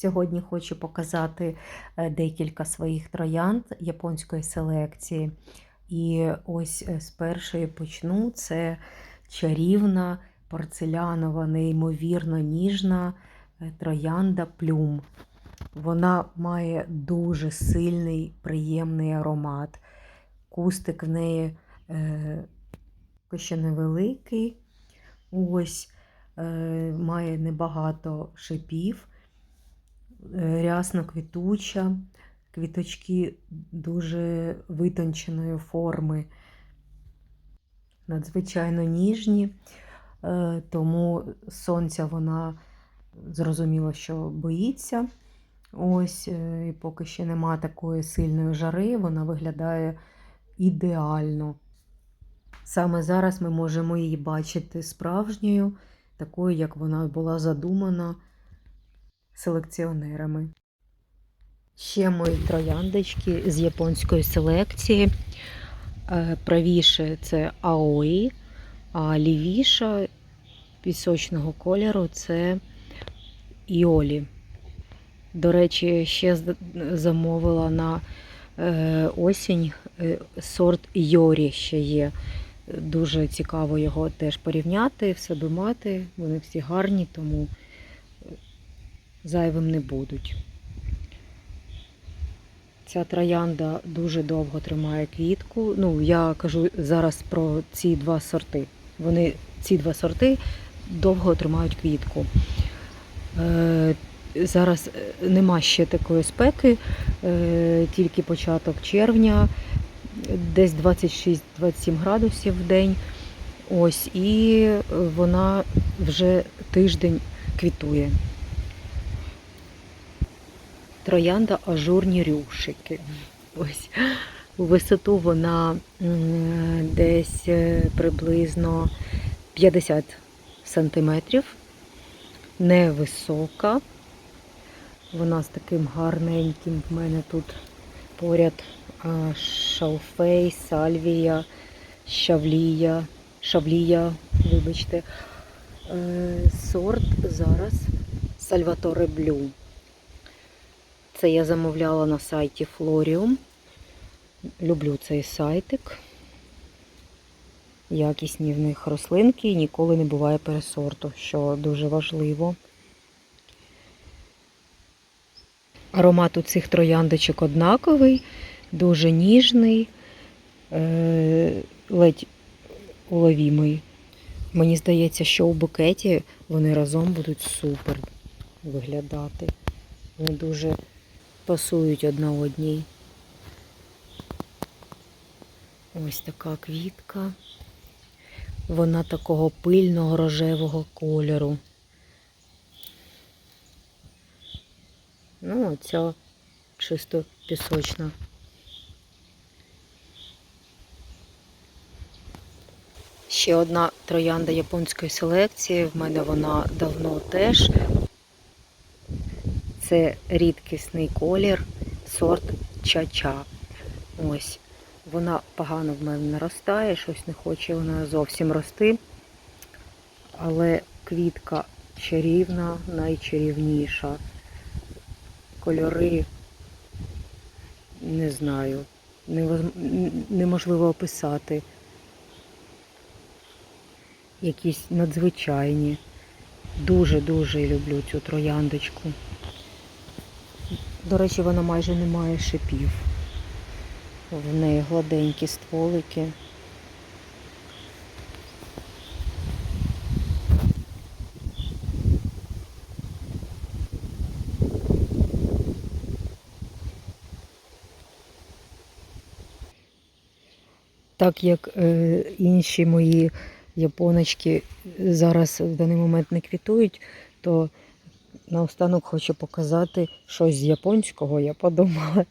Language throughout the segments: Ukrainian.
Сьогодні хочу показати е, декілька своїх троянд японської селекції. І ось е, з першої почну. Це чарівна порцелянова, неймовірно ніжна е, троянда плюм. Вона має дуже сильний, приємний аромат. Кустик в неї е, ще невеликий. Ось е, має небагато шипів, рясно квітуча, квіточки дуже витонченої форми, надзвичайно ніжні, е, тому сонця вона зрозуміло, що боїться. Ось, е, і поки ще нема такої сильної жари, вона виглядає ідеально. Саме зараз ми можемо її бачити справжньою, такою, як вона була задумана селекціонерами. Ще мої трояндочки з японської селекції. Е, Правіше це Аої, а лівіша пісочного кольору це Іолі. До речі, ще замовила на е, осінь е, сорт Йорі ще є. Дуже цікаво його теж порівняти, в себе мати. Вони всі гарні, тому зайвим не будуть. Ця троянда дуже довго тримає квітку. Ну, я кажу зараз про ці два сорти. Вони, ці два сорти довго тримають квітку. Е, зараз е, нема ще такої спеки, е, тільки початок червня, десь 26-27 градусів в день. Ось, і вона вже тиждень квітує. Троянда ажурні рюшики. Ось. У висоту вона десь е, приблизно 50 сантиметрів. Невисока. Вона з таким гарненьким в мене тут поряд шалфей, сальвія, шавлія, шавлія, вибачте. Е, Сорт зараз Сальваторе Блю. Це я замовляла на сайті Florium. Люблю цей сайтик. Якісні в них рослинки і ніколи не буває пересорту, що дуже важливо. Аромат у цих трояндочок однаковий, дуже ніжний, е, ледь уловімий. Мені здається, що у букеті вони разом будуть супер виглядати. Вони дуже пасують одна одній. Ось така квітка. Вона такого пильного рожевого кольору. Ну, оця чисто пісочна. Ще одна троянда японської селекції. В мене вона давно теж. Це рідкісний колір, сорт ча-ча. Ось. Вона погано в мене наростає, щось не хоче вона зовсім рости. Але квітка чарівна, найчарівніша. Кольори, не знаю, неможливо описати. Якісь надзвичайні. Дуже-дуже люблю цю трояндочку. До речі, вона майже не має шипів. В неї гладенькі стволики. Так як е, інші мої японочки зараз в даний момент не квітують, то наостанок хочу показати щось з японського, я подумала.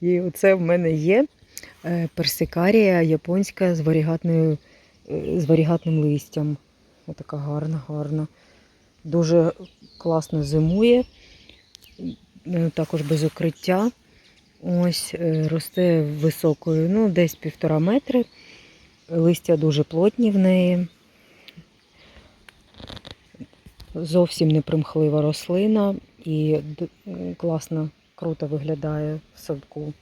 І оце в мене є е, персикарія японська з е, з варігатним листям. Отака гарна, гарна. Дуже класно зимує, е, також без укриття. Ось росте високою, ну, десь півтора метри. Листя дуже плотні в неї. Зовсім не примхлива рослина. і класно, круто виглядає в садку.